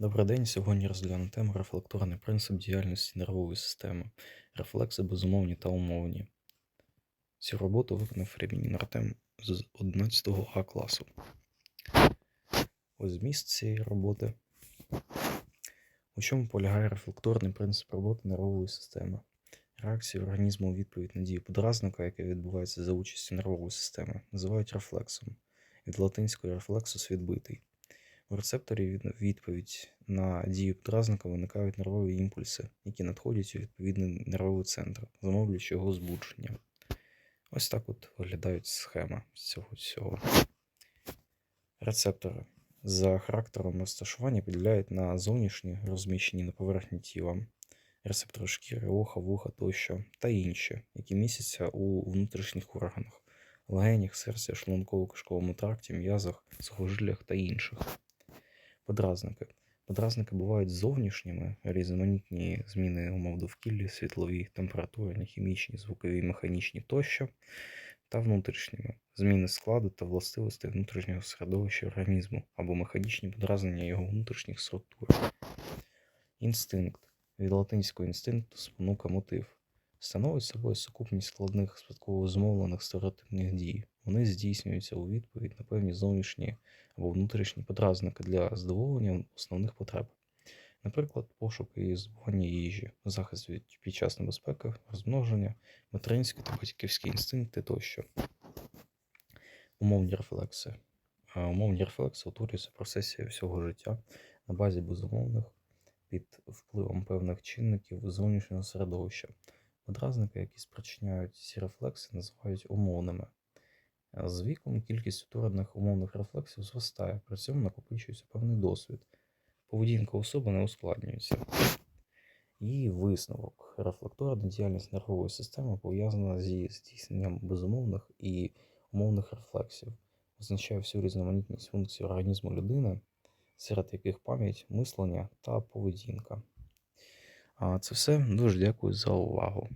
Добрий день. Сьогодні розглянемо тему рефлекторний принцип діяльності нервової системи, рефлекси безумовні та умовні. Цю роботу виконав Ремінін Артем з 11 А класу. Ось зміст цієї роботи. У чому полягає рефлекторний принцип роботи нервової системи? Реакцію організму у відповідь на дію подразника, яка відбувається за участю нервової системи, називають рефлексом. Від латинського рефлексус відбитий. У рецепторі відповідь на дію подразника виникають нервові імпульси, які надходять у відповідний нервовий центр, замовлюючи його збудження. Ось так от виглядають схема цього всього. Рецептори за характером розташування поділяють на зовнішні, розміщені на поверхні тіла, рецептори шкіри, оха, вуха тощо, та інші, які містяться у внутрішніх органах, легенях, серця, шлунково-кишковому тракті, м'язах, сухожиллях та інших. Подразники. Подразники бувають зовнішніми, різноманітні зміни умов довкілля, світлові, температурні, хімічні, звукові, механічні тощо, та внутрішніми зміни складу та властивостей внутрішнього середовища організму або механічні подразнення його внутрішніх структур. Інстинкт від латинського інстинкту спонука мотив. Становить собою сукупність складних спадково змовлених стереотипних дій. Вони здійснюються у відповідь на певні зовнішні або внутрішні подразники для задоволення основних потреб. Наприклад, пошук і збування їжі, захист від під час небезпеки, розмноження, материнські та батьківські інстинкти тощо. Умовні рефлекси. Умовні рефлекси утворюються в процесі всього життя на базі безумовних під впливом певних чинників зовнішнього середовища. Подразники, які спричиняють ці рефлекси, називають умовними. З віком кількість утворених умовних рефлексів зростає, при цьому накопичується певний досвід. Поведінка особи не ускладнюється. І висновок. Рефлекторна діяльність нервової системи пов'язана зі здійсненням безумовних і умовних рефлексів, означає всю різноманітність функцій організму людини, серед яких пам'ять, мислення та поведінка. Це все. Дуже дякую за увагу.